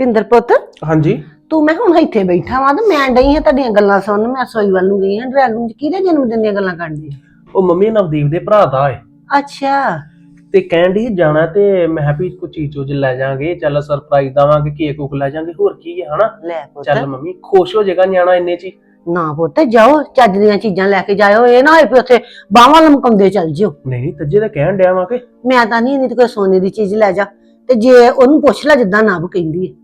ਪਿੰਦਰ ਪੁੱਤ ਹਾਂਜੀ। ਤੂੰ ਮੈਂ ਹੁਣ ਇੱਥੇ ਬੈਠਾ ਵਾਂ ਤੇ ਮੈਂ ਡਈ ਹਾਂ ਤੁਹਾਡੀਆਂ ਗੱਲਾਂ ਸੁਣਨ ਮੈਂ ਸੋਈ ਵੱਲ ਨੂੰ ਗਈ ਹਾਂ ਡਰੈਗਨ ਚ ਕਿਹਦੇ ਜਨਮ ਦਿਨ ਦੀਆਂ ਗੱਲਾਂ ਕਰਦੀ ਉਹ ਮੰਮੀ ਨਵਦੀਪ ਦੇ ਭਰਾ ਦਾ ਏ ਅੱਛਾ। ਤੇ ਕਹਿਣ ਦੀ ਜਾਣਾ ਤੇ ਮੈਂ ਵੀ ਕੋਈ ਚੀਜ਼ ਚੂਜ ਲੈ ਜਾਾਂਗੇ ਚੱਲ ਸਰਪ੍ਰਾਈਜ਼ ਦਵਾਂਗੇ ਕੇਕ ਕੁਕ ਲੈ ਜਾਾਂਗੇ ਹੋਰ ਕੀ ਹੈ ਹਨਾ? ਲੈ ਪੁੱਤ। ਚੱਲ ਮੰਮੀ ਖੁਸ਼ ਹੋ ਜਾਏਗਾ ਨਿਆਣਾ ਇੰਨੇ ਚ ਹੀ। ਨਾ ਪੁੱਤ ਜਾਓ ਚੱਜ ਦੀਆਂ ਚੀਜ਼ਾਂ ਲੈ ਕੇ ਜਾਇਓ ਇਹ ਨਾ ਹੋਏ ਵੀ ਉੱਥੇ ਬਾਹਾਂ ਲਮਕਾਉਂਦੇ ਚੱਲ ਜਿਓ। ਨਹੀਂ ਨਹੀਂ ਤੱਜੇ ਤਾਂ ਕਹਿਣ ਡਿਆ ਵਾਂ ਕਿ। ਮੈਂ ਤਾਂ ਨਹੀਂ ਤੇ ਕੋਈ ਸੋਨੇ ਦੀ ਚੀਜ਼ ਲੈ ਜਾ ਤੇ ਜੇ ਉਹਨੂੰ ਪੁੱਛ ਲੈ ਜਿੱਦਾਂ ਨਬ ਕਹਿੰਦੀ ਹੈ।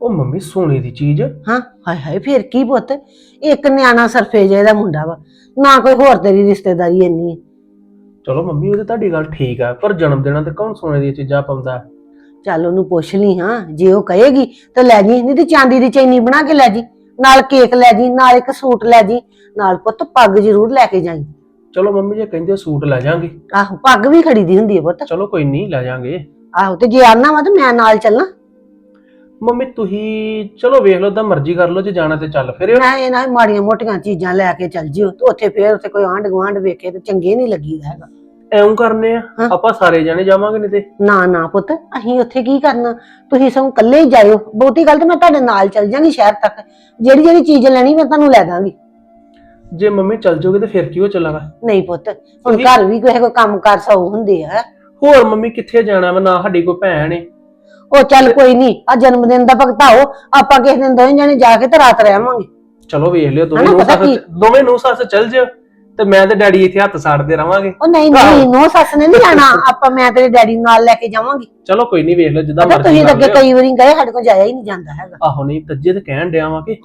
ਉਹ ਮੰਮੀ ਸੋਨੇ ਦੀ ਚੀਜ਼? ਹਾਂ ਹਾਏ ਹਾਏ ਫੇਰ ਕੀ ਪੁੱਤ? ਇੱਕ ਨਿਆਣਾ ਸਰਫੇ ਜਿਹੇ ਦਾ ਮੁੰਡਾ ਵਾ ਨਾ ਕੋਈ ਹੋਰ ਤੇਰੀ ਰਿਸ਼ਤੇਦਾਰੀ ਇੰਨੀ ਹੈ। ਚਲੋ ਮੰਮੀ ਉਹ ਤੇ ਤੁਹਾਡੀ ਗੱਲ ਠੀਕ ਆ ਪਰ ਜਨਮ ਦਿਨਾਂ ਤੇ ਕੌਣ ਸੋਨੇ ਦੀਆਂ ਚੀਜ਼ਾਂ ਪਾਉਂਦਾ? ਚੱਲ ਉਹਨੂੰ ਪੁੱਛ ਲਈ ਹਾਂ ਜੇ ਉਹ ਕਹੇਗੀ ਤਾਂ ਲੈ ਜੀ ਨਹੀਂ ਤੇ ਚਾਂਦੀ ਦੀ ਚੈਨੀ ਬਣਾ ਕੇ ਲੈ ਜੀ। ਨਾਲ ਕੇਕ ਲੈ ਜੀ ਨਾਲ ਇੱਕ ਸੂਟ ਲੈ ਜੀ ਨਾਲ ਪੁੱਤ ਪੱਗ ਜ਼ਰੂਰ ਲੈ ਕੇ ਜਾਈ। ਚਲੋ ਮੰਮੀ ਜੇ ਕਹਿੰਦੇ ਸੂਟ ਲੈ ਜਾਾਂਗੇ। ਆਹੋ ਪੱਗ ਵੀ ਖੜੀਦੀ ਹੁੰਦੀ ਹੈ ਪੁੱਤ। ਚਲੋ ਕੋਈ ਨਹੀਂ ਲੈ ਜਾਾਂਗੇ। ਆਹੋ ਤੇ ਜੇ ਆਨਾ ਵਾ ਤਾਂ ਮੈਂ ਨਾਲ ਚੱਲਣਾ ਮੰਮੀ ਤੁਸੀਂ ਚਲੋ ਵੇਖ ਲਓ ਤਾਂ ਮਰਜ਼ੀ ਕਰ ਲਓ ਜੇ ਜਾਣਾ ਤੇ ਚੱਲ ਫਿਰ ਮੈਂ ਇਹ ਨਾ ਮਾੜੀਆਂ ਮੋਟੀਆਂ ਚੀਜ਼ਾਂ ਲੈ ਕੇ ਚੱਲ ਜਿਓ ਉੱਥੇ ਫੇਰ ਉੱਥੇ ਕੋਈ ਆਂਢ ਗੁਆਂਢ ਵੇਖੇ ਤੇ ਚੰਗੇ ਨਹੀਂ ਲੱਗੀਦਾ ਹੈਗਾ। ਐਉਂ ਕਰਨੇ ਆ ਹਾਂ। ਆਪਾਂ ਸਾਰੇ ਜਾਣੇ ਜਾਵਾਂਗੇ ਨਹੀਂ ਤੇ। ਨਾ ਨਾ ਪੁੱਤ ਅਸੀਂ ਉੱਥੇ ਕੀ ਕਰਨਾ? ਤੁਸੀਂ ਸਗੋਂ ਇਕੱਲੇ ਹੀ ਜਾਇਓ। ਬਹੁਤੀ ਗੱਲ ਤੇ ਮੈਂ ਤੁਹਾਡੇ ਨਾਲ ਚੱਲ ਜਾਂਗੀ ਸ਼ਹਿਰ ਤੱਕ। ਜਿਹੜੀ ਜਿਹੜੀ ਚੀਜ਼ ਲੈਣੀ ਮੈਂ ਤੁਹਾਨੂੰ ਲੈ ਦਾਂਗੀ। ਜੇ ਮੰਮੀ ਚੱਲ ਜਾਓਗੇ ਤੇ ਫਿਰ ਕੀ ਹੋ ਚੱਲਾਗਾ? ਨਹੀਂ ਪੁੱਤ ਹੁਣ ਘਰ ਵੀ ਕੋਈ ਕੋਈ ਕੰਮ ਕਾਰ ਸੌ ਹੁੰਦੇ ਆ। ਹੋਰ ਮੰਮੀ ਕਿੱਥੇ ਜਾਣਾ ਵਾ? ਨਾ ਸਾਡੀ ਕੋਈ ਭੈਣ ਏ। ਉਹ ਚੱਲ ਕੋਈ ਨਹੀਂ ਆ ਜਨਮ ਦਿਨ ਦਾ ਭਗਤਾਓ ਆਪਾਂ ਕਿਸੇ ਦਿਨ ਦੋਵੇਂ ਜਣੇ ਜਾ ਕੇ ਤੇ ਰਾਤ ਰਹਿਵਾਂਗੇ। ਚਲੋ ਵੇਖ ਲਿਓ ਦੋਵੇਂ ਹਨਾ, ਨੂੰ ਪਤਾ ਸੱਸ ਕੀ? ਦੋਵੇਂ ਨੂੰ ਸੱਸ ਚੱਲ ਜਿਓ। ਤੇ ਮੈਂ ਤੇ ਡੈਡੀ ਇੱਥੇ ਹੱਥ ਸਾੜਦੇ ਰਵਾਂਗੇ। ਉਹ ਨਹੀਂ ਨਹੀਂ ਨੋ ਸੱਸ ਨੇ ਨਹੀਂ ਜਾਣਾ। ਆਪਾਂ ਮੈਂ ਤੇਰੇ ਡੈਡੀ ਨੂੰ ਨਾਲ ਲੈ ਕੇ ਜਾਵਾਂਗੀ। ਚਲੋ ਕੋਈ ਨਹੀਂ ਵੇਖ ਲਿਓ ਜਿੱਦਾਂ ਪਤਾ ਮਰਜ਼ੀ ਤੁਸੀਂ ਤਾਂ ਅੱਗੇ ਕਈ ਵਾਰੀ ਗਏ ਸਾਡੇ ਕੋਲ ਜਾਇਆ ਹੀ ਨਹੀਂ ਜਾਂਦਾ ਹੈਗਾ। ਆਹੋ ਨਹੀਂ ਤੱਜੇ ਤੇ ਕਹਿਣ ਡਿਆ ਵਾਂ ਕਿ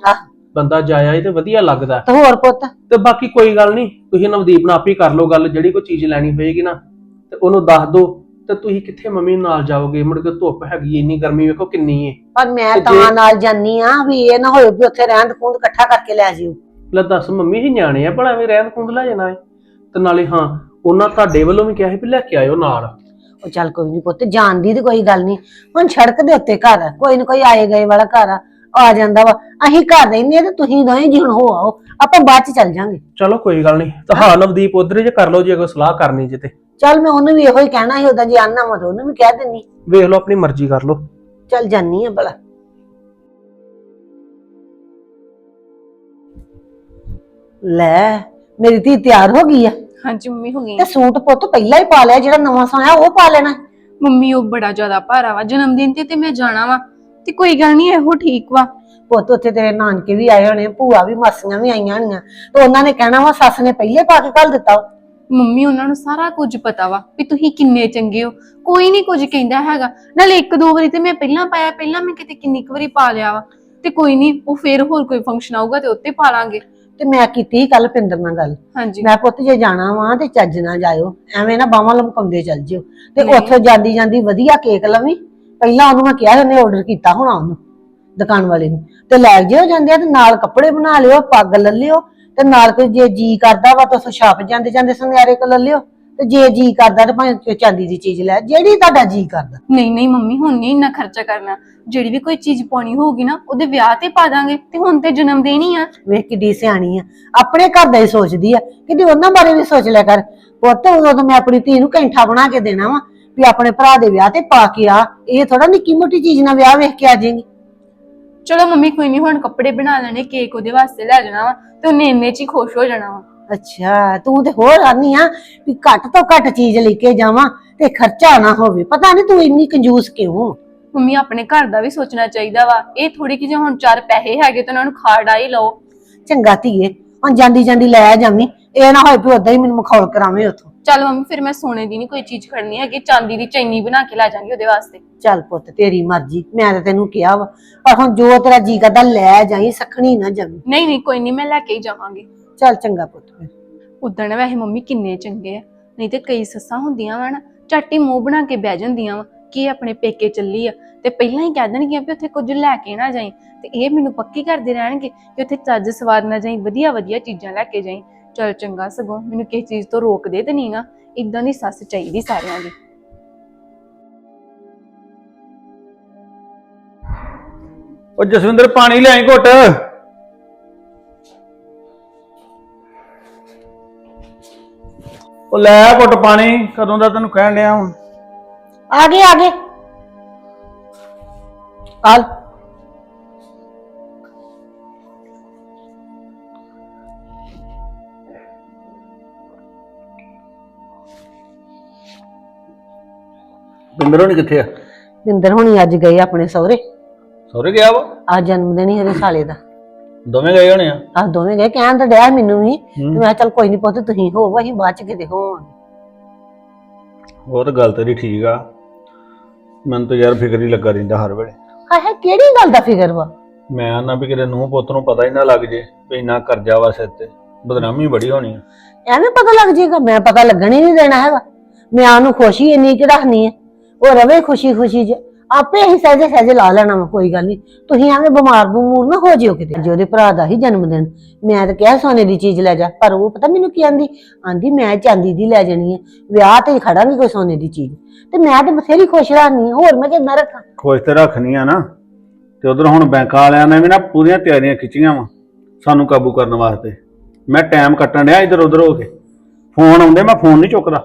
ਬੰਦਾ ਜਾਇਆ ਏ ਤੇ ਵਧੀਆ ਲੱਗਦਾ। ਤੇ ਹੋਰ ਪੁੱਤ? ਤੇ ਬਾਕੀ ਕੋਈ ਗੱਲ ਨਹੀਂ ਤੁਸੀਂ ਨਵਦੀਪ ਨਾਲ ਆਪ ਹੀ ਕਰ ਲਓ ਗੱਲ ਜਿਹੜੀ ਕੋਈ ਚੀਜ਼ ਲੈਣੀ ਹੋਏਗੀ ਨਾ ਤੇ ਉਹਨੂੰ ਦੱਸ ਦਿਓ ਤੇ ਤੁਸੀਂ ਕਿੱਥੇ ਮੰਮੀ ਨਾਲ ਜਾਓਗੇ? ਮੁੜ ਕੇ ਧੁੱਪ ਹੈਗੀ ਇੰਨੀ ਗਰਮੀ ਵੇਖੋ ਕਿੰਨੀ ਏ। ਪਰ ਮੈਂ ਤੇ ਨਾਲ ਜਾਨੀ ਆ ਵੀ ਇਹ ਨਾ ਹੋਏ ਵੀ ਉੱਥੇ ਰਹਿੰਦ ਖੂੰਦ ਇਕੱਠਾ ਕਰਕੇ ਲੈ ਜਿਓ। ਲੈ ਦੱਸ ਮੰਮੀ ਹੀ ਨਿਆਣੇ ਆ ਭਲਾ ਵੀ ਰਹਿਣ ਖੁੰਦ ਲੈ ਜਾਣਾ ਏ। ਤੇ ਨਾਲੇ ਹਾਂ ਉਹਨਾਂ ਤੁਹਾਡੇ ਵੱਲੋਂ ਵੀ ਕਿਹਾ ਸੀ ਵੀ ਲੈ ਕੇ ਆਇਓ ਨਾਲ। ਉਹ ਚੱਲ ਕੋਈ ਨਹੀਂ ਪੁੱਤ ਜਾਣ ਦੀ ਤੇ ਕੋਈ ਗੱਲ ਨਹੀਂ ਹੁਣ ਸੜਕ ਦੇ ਉੱਤੇ ਘਰ ਆ ਕੋਈ ਨਾ ਕੋਈ ਆਏ ਗਏ ਵਾਲਾ ਘਰ ਆ ਆ ਜਾਂਦਾ ਵਾ। ਅਸੀਂ ਘਰ ਰਹਿੰਦੇ ਆ ਤੇ ਤੁਸੀਂ ਦੋਵੇਂ ਜੀ ਹੁਣ ਹੋ ਆਓ ਆਪਾਂ ਬਾਅਦ ਚ ਚੱਲ ਜਾਾਂਗੇ। ਚਲੋ ਕੋਈ ਗੱਲ ਨਹੀਂ ਤਾਂ ਹਾਂ ਨਵਦੀਪ ਉਧਰ ਜੇ ਕਰ ਲਓ ਜੇ ਕੋਈ ਸਲਾਹ ਕਰਨੀ ਜੇ ਤੇ। ਚੱਲ ਮੈਂ ਉਹਨੂੰ ਵੀ ਇਹੋ ਹੀ ਕਹਿਣਾ ਸੀ ਉਹਦਾ ਜੇ ਆਨਾ ਵਾ ਤਾਂ ਉਹਨੂੰ ਵੀ ਕਹਿ ਦਿੰਨੀ। ਵੇਖ ਲਓ ਆਪਣੀ ਮਰਜ਼ੀ ਕਰ ਲਓ। ਚੱਲ ਜਾਨੀ ਆ ਭਲਾ। ਲੈ ਮੇਰੀ ਧੀ ਤਿਆਰ ਹੋ ਗਈ ਆ। ਹਾਂਜੀ ਮੰਮੀ ਹੋ ਗਈ। ਤੇ ਸੂਟ ਪੁੱਤ ਪਹਿਲਾਂ ਹੀ ਪਾ ਲਿਆ ਜਿਹੜਾ ਨਵਾਂ ਸੋਇਆ ਉਹ ਪਾ ਲੈਣਾ। ਮੰਮੀ ਉਹ ਬੜਾ ਜ਼ਿਆਦਾ ਭਾਰਾ ਵਾ। ਜਨਮ ਦਿਨ ਤੇ ਤੇ ਮੈਂ ਜਾਣਾ ਵਾ। ਤੇ ਕੋਈ ਗੱਲ ਨਹੀਂ ਇਹੋ ਠੀਕ ਵਾ। ਪੁੱਤ ਉੱਥੇ ਤੇਰੇ ਨਾਨਕੇ ਵੀ ਆਏ ਹੋਣੇ ਭੂਆ ਵੀ ਮਾਸੀਆਂ ਵੀ ਆਈਆਂ ਹੋਣੀਆਂ। ਤੇ ਉਹਨਾਂ ਨੇ ਕਹਿਣਾ ਵਾ ਸੱਸ ਨੇ ਪਹਿਲੇ ਪਾ ਕੇ ਘੱਲ ਦਿੱਤਾ ਵਾ। ਮੰਮੀ ਉਹਨਾਂ ਨੂੰ ਸਾਰਾ ਕੁਝ ਪਤਾ ਵਾ ਵੀ ਤੁਸੀਂ ਕਿੰਨੇ ਚੰਗੇ ਹੋ। ਕੋਈ ਨਹੀਂ ਕੁਝ ਕਹਿੰਦਾ ਹੈਗਾ। ਨਾਲੇ ਇੱਕ ਦੋ ਵਾਰੀ ਤੇ ਮੈਂ ਪਹਿਲਾਂ ਪਾਇਆ ਪਹਿਲਾਂ ਮੈਂ ਕਿਤੇ ਕਿੰਨੀ ਕੁ ਵਾਰੀ ਪਾ ਲਿਆ ਵਾ। ਤੇ ਕੋਈ ਨਹੀਂ ਉਹ ਫੇਰ ਹੋਰ ਕੋਈ ਫੰਕਸ਼ਨ ਆਊਗਾ ਤੇ ਉੱਤੇ ਪਾ ਲਾਂਗੇ। ਤੇ ਮੈਂ ਕੀਤੀ ਕੱਲ ਪਿੰਦਰ ਨਾਲ ਗੱਲ। ਹਾਂਜੀ। ਮੈਂ ਪੁੱਤ ਜੇ ਜਾਣਾ ਵਾ ਤੇ ਚੱਜ ਨਾਲ ਜਾਇਓ। ਐਵੇਂ ਨਾ ਬਾਹਾਂ ਲਮਕਾਉਂਦੇ ਚੱਲ ਜਿਓ। ਤੇ। ਉੱਥੇ ਜਾਂਦੀ ਜਾਂਦੀ ਵਧੀਆ ਕੇਕ ਲਵੀਂ। ਪਹਿਲਾਂ ਉਹਨੂੰ ਮੈਂ ਕਿਹਾ ਉਹਨੇ ਆਰਡਰ ਕੀਤਾ ਹੋਣਾ ਉਹਨੂੰ ਦੁਕਾਨ ਵਾਲੇ ਨੂੰ। ਤੇ ਲੈ ਜਿਓ ਜਾਂਦੇ ਆ ਤੇ ਨਾਲ ਕੱਪੜੇ ਬਣਾ ਲਿਓ ਪੱਗ ਲੈ ਲਿਓ। ਤੇ ਨਾਲ ਕੋਈ ਜੇ ਜੀ ਕਰਦਾ ਵਾ ਤਾਂ ਛਾਪ ਜਾਂਦੇ ਜਾਂਦੇ ਸੁਨਿਆਰੇ ਕੋ ਲੈ ਲਿਓ। ਤੇ ਜੇ ਜੀ ਕਰਦਾ ਤੇ ਭਾਵੇਂ ਚਾਂਦੀ ਦੀ ਚੀਜ਼ ਲੈ ਜਿਹੜੀ ਤੁਹਾਡਾ ਜੀ ਕਰਦਾ। ਨਹੀਂ ਨਹੀਂ ਮੰਮੀ ਹੁਣ ਨਹੀਂ ਇੰਨਾ ਖਰਚਾ ਕਰਨਾ। ਜਿਹੜੀ ਵੀ ਕੋਈ ਚੀਜ਼ ਪਾਉਣੀ ਹੋਊਗੀ ਨਾ ਉਹਦੇ ਵਿਆਹ ਤੇ ਪਾ ਦਾਂਗੇ ਤੇ ਹੁਣ ਤੇ ਜਨਮ ਦਿਨ ਹੀ ਆ। ਵੇਖ ਕਿੱਡੀ ਸਿਆਣੀ ਆ। ਆਪਣੇ ਘਰ ਦਾ ਹੀ ਸੋਚਦੀ ਆ ਕਿਤੇ ਉਹਨਾਂ ਬਾਰੇ ਵੀ ਸੋਚ ਲਿਆ ਕਰ। ਪੁੱਤ ਉਦੋਂ ਤਾਂ ਮੈਂ ਆਪਣੀ ਧੀ ਨੂੰ ਕੈਂਠਾ ਬਣਾ ਕੇ ਦੇਣਾ ਵਾ ਵੀ ਆਪਣੇ ਭਰਾ ਦੇ ਵਿਆਹ ਤੇ ਪਾ ਕੇ ਆ। ਇਹ ਥੋੜਾ ਨਿੱਕੀ ਮੋਟੀ ਚੀਜ਼ ਨਾਲ ਵਿਆਹ ਵੇਖ ਕੇ ਆ ਜਾਏਗੀ। ਚਲੋ ਮੰਮੀ ਕੋਈ ਨਹੀਂ ਹੁਣ ਕੱਪੜੇ ਬਣਾ ਲੈਣੇ ਕੇਕ ਉਹਦੇ ਵਾਸਤੇ ਲੈ ਜਾਣਾ ਵਾ ਤੇ ਉਹਨੇ ਇੰਨੇ ਚ ਹੀ ਖੁਸ਼ ਹੋ ਜਾਣਾ ਵਾ। ਅੱਛਾ ਤੂੰ ਤੇ ਹੋਰ ਆਨੀ ਆ ਵੀ ਘੱਟ ਤੋਂ ਘੱਟ ਚੀਜ਼ ਲੈ ਕੇ ਜਾਵਾਂ ਤੇ ਖਰਚਾ ਨਾ ਹੋਵੇ। ਪਤਾ ਨਹੀਂ ਤੂੰ ਇੰਨੀ ਕੰਜੂਸ ਕਿਉਂ? ਮੰਮੀ ਆਪਣੇ ਘਰ ਦਾ ਵੀ ਸੋਚਣਾ ਚਾਹੀਦਾ ਵਾ। ਇਹ ਥੋੜੀ ਕਿ ਜੇ ਹੁਣ ਚਾਰ ਪੈਸੇ ਹੈਗੇ ਤਾਂ ਉਹਨਾਂ ਨੂੰ ਖਾ ਡਾ ਹੀ ਲਓ। ਚੰਗਾ ਧੀਏ ਹੁਣ ਜਾਂਦੀ ਜਾਂਦੀ ਲੈ ਜਾਵੀਂ। ਇਹ ਨਾ ਹੋਏ ਵੀ ਉਦਾਂ ਹੀ ਮੈਨੂੰ ਮਖੌਲ ਕਰਾਵੇਂ ਉਥੋਂ। ਚੱਲ ਮੰਮੀ ਫਿਰ ਮੈਂ ਸੋਨੇ ਦੀ ਨਹੀਂ ਕੋਈ ਚੀਜ਼ ਖੜਨੀ ਹੈਗੀ। ਚਾਂਦੀ ਦੀ ਚੈਨੀ ਬਣਾ ਕੇ ਲੈ ਜਾਾਂਗੀ ਉਹਦੇ ਵਾਸਤੇ। ਚੱਲ ਪੁੱਤ ਤੇਰੀ ਮਰਜ਼ੀ। ਮੈਂ ਤਾਂ ਤੈਨੂੰ ਕਿਹਾ ਵਾ। ਪਰ ਹੁਣ ਜੋ ਤੇਰਾ ਜੀ ਕਰਦਾ ਲੈ ਜਾਈ ਸਖਣੀ ਨਾ ਜਾਵੀਂ। ਨਹੀਂ ਨਹੀਂ ਕੋਈ ਨਹੀਂ ਮੈਂ ਲੈ ਕੇ ਹੀ ਜਾਵਾਂਗੀ। ਚੱਲ ਚੰਗਾ ਪੁੱਤ ਫਿਰ। ਉਦਣ ਵੈਸੇ ਮੰਮੀ ਕਿੰਨੇ ਚੰਗੇ ਆ। ਨਹੀਂ ਤੇ ਕਈ ਸੱਸਾਂ ਹੁੰਦੀਆਂ ਵਾ ਨਾ ਝਾਟੀ ਮੂੰਹ ਬਣਾ ਕੇ ਬਹਿ ਜਾਂਦੀਆਂ ਵਾ ਕਿ ਇਹ ਆਪਣੇ ਪੇਕੇ ਚੱਲੀ ਆ। ਤੇ ਪਹਿਲਾਂ ਹੀ ਕਹਿ ਦੇਣਗੀਆਂ ਵੀ ਉੱਥੇ ਕੁਝ ਲੈ ਕੇ ਨਾ ਜਾਈ। ਤੇ ਇਹ ਮੈਨੂੰ ਪੱਕੀ ਕਰਦੇ ਰਹਿਣਗੇ ਕਿ ਉੱਥੇ ਚੱਜ ਸਵਾਦ ਨਾ ਜਾਈ ਵਧੀਆ ਵਧੀਆ ਚੀਜ਼ਾਂ ਲੈ ਕੇ ਜਾਈ। ਚਲ ਚੰਗਾ ਸਗੋਂ ਮੈਨੂੰ ਕਿਸੇ ਚੀਜ਼ ਤੋਂ ਰੋਕਦੇ ਤੇ ਨਹੀਂ ਨਾ ਇਦਾਂ ਦੀ ਸੱਸ ਚਾਹੀਦੀ ਸਾਰਿਆਂ ਦੀ। ਉਹ ਜਸਵਿੰਦਰ ਪਾਣੀ ਲਿਆਈ ਘੁੱਟ। ਉਹ ਲੈ ਘੁੱਟ ਪਾਣੀ ਕਦੋਂ ਦਾ ਤੈਨੂੰ ਕਹਿਣ ਡਿਆ ਹੁਣ? ਆ ਗਏ ਆ ਗਏ। ਆਲ। ਬਿੰਦਰ ਹੋਣੀ ਕਿੱਥੇ ਆ? ਬਿੰਦਰ ਹੁਣੀ ਅੱਜ ਗਏ ਆਪਣੇ ਸਹੁਰੇ। ਸਹੁਰੇ ਗਿਆ ਵਾ? ਅੱਜ ਜਨਮ ਦਿਨ ਹੀ ਇਹਦੇ ਸਾਲੇ ਦਾ। ਦੋਵੇਂ ਗਏ ਹੋਣੇ ਆ? ਆ ਦੋਵੇਂ ਗਏ ਕਹਿਣ ਤਾਂ ਡਿਆ ਮੈਨੂੰ ਵੀ। ਤੇ ਮੈਂ ਕਿਹਾ ਚੱਲ ਕੋਈ ਨਹੀਂ ਪੁੱਤ ਤੁਸੀਂ ਹੋ ਅਸੀਂ ਬਾਅਦ ਚ ਕਿਤੇ ਹੋਵਾਂਗੇ। ਉਹ ਤਾਂ ਗੱਲ ਤੇਰੀ ਠੀਕ ਆ। ਮੈਨੂੰ ਤਾਂ ਯਾਰ ਫਿਕਰ ਹੀ ਲੱਗਾ ਰਹਿੰਦਾ ਹਰ ਵੇਲੇ। ਹਾਂ ਹੈ ਕਿਹੜੀ ਗੱਲ ਦਾ ਫਿਕਰ ਵਾ? ਮੈਂ ਆਨਾ ਵੀ ਕਿਤੇ ਨੂੰਹ ਪੁੱਤ ਨੂੰ ਪਤਾ ਹੀ ਨਾ ਲੱਗ ਜੇ ਵੀ ਇੰਨਾ ਕਰਜ਼ਾ ਵਾ ਸਿਰ ਤੇ। ਬਦਨਾਮੀ ਬੜੀ ਹੋਣੀ ਆ। ਐਵੇਂ ਪਤਾ ਲੱਗ ਜਾਏਗਾ ਮੈਂ ਪਤਾ ਲੱਗਣ ਹੀ ਨਹੀਂ ਦੇਣਾ ਹੈਗਾ। ਮੈਂ ਉਹਨੂੰ ਖੁਸ਼ੀ ਇੰਨੀ ਕਿ ਰੱਖਣੀ ਹੈ ਉਹ ਰਵੇ ਖੁਸ਼ੀ ਖੁਸ਼ੀ ਚ। ਆਪੇ ਹੀ ਸਹਜੇ ਸਹਜੇ ਲਾ ਲੈਣਾ ਵਾ ਕੋਈ ਗੱਲ ਨਹੀਂ ਤੁਸੀਂ ਐਵੇਂ ਬਿਮਾਰ ਬਮੂਰ ਨਾ ਹੋ ਜਿਓ ਕਿਤੇ। ਜੇ ਉਹਦੇ ਭਰਾ ਦਾ ਹੀ ਜਨਮ ਦਿਨ ਮੈਂ ਤਾਂ ਕਿਹਾ ਸੋਨੇ ਦੀ ਚੀਜ਼ ਲੈ ਜਾ ਪਰ ਉਹ ਪਤਾ ਮੈਨੂੰ ਕੀ ਆਂਦੀ? ਆਂਦੀ ਮੈਂ ਚਾਂਦੀ ਦੀ ਲੈ ਜਾਣੀ ਹੈ ਵਿਆਹ ਤੇ ਹੀ ਖੜਾਂਗੀ ਕੋਈ ਸੋਨੇ ਦੀ ਚੀਜ਼। ਤੇ ਮੈਂ ਤੇ ਬਥੇਰੀ ਖੁਸ਼ ਰਹਿਣੀ ਹੋਰ ਮੈਂ ਕਿੰਨਾ ਰੱਖਾਂ? ਖੁਸ਼ ਤੇ ਰੱਖਣੀ ਆ ਨਾ। ਤੇ ਉਧਰ ਹੁਣ ਬੈਂਕ ਵਾਲਿਆਂ ਨੇ ਵੀ ਨਾ ਪੂਰੀਆਂ ਤਿਆਰੀਆਂ ਖਿੱਚੀਆਂ ਵਾ ਸਾਨੂੰ ਕਾਬੂ ਕਰਨ ਵਾਸਤੇ। ਮੈਂ ਟਾਈਮ ਕੱਟਣ ਡਿਆ ਇੱਧਰ ਉੱਧਰ ਹੋ ਕੇ। ਫੋਨ ਆਉਂਦੇ ਮੈਂ ਫੋਨ ਨਹੀਂ ਚੁੱਕਦਾ।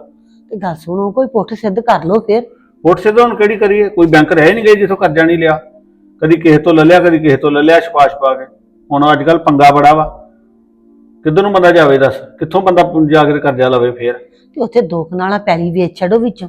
ਤੇ ਗੱਲ ਸੁਣੋ ਕੋਈ ਪੁੱਠ ਸਿੱਧ ਕਰ ਲਓ ਫਿਰ। ਉੱਠ ਸਿੱਧਾ ਹੁਣ ਕਿਹੜੀ ਕਰੀਏ? ਕੋਈ ਬੈਂਕ ਰਹਿ ਨਹੀਂ ਗਈ ਜਿੱਥੋਂ ਕਰਜ਼ਾ ਨਹੀਂ ਲਿਆ। ਕਦੀ ਕਿਸੇ ਤੋਂ ਲੈ ਲਿਆ ਕਦੀ ਕਿਸੇ ਤੋਂ ਲੈ ਲਿਆ ਛਪਾਛ ਪਾ ਕੇ। ਹੁਣ ਅੱਜ ਕੱਲ ਪੰਗਾ ਬੜਾ ਵਾ। ਕਿੱਧਰ ਨੂੰ ਬੰਦਾ ਜਾਵੇ ਦੱਸ? ਕਿੱਥੋਂ ਬੰਦਾ ਜਾ ਕੇ ਕਰਜ਼ਾ ਲਵੇ ਫੇਰ? ਤੇ ਉੱਥੇ ਦੋ ਕਨਾਲਾ ਪੈਲੀ ਵੇਚ ਛੱਡੋ ਵਿੱਚੋਂ।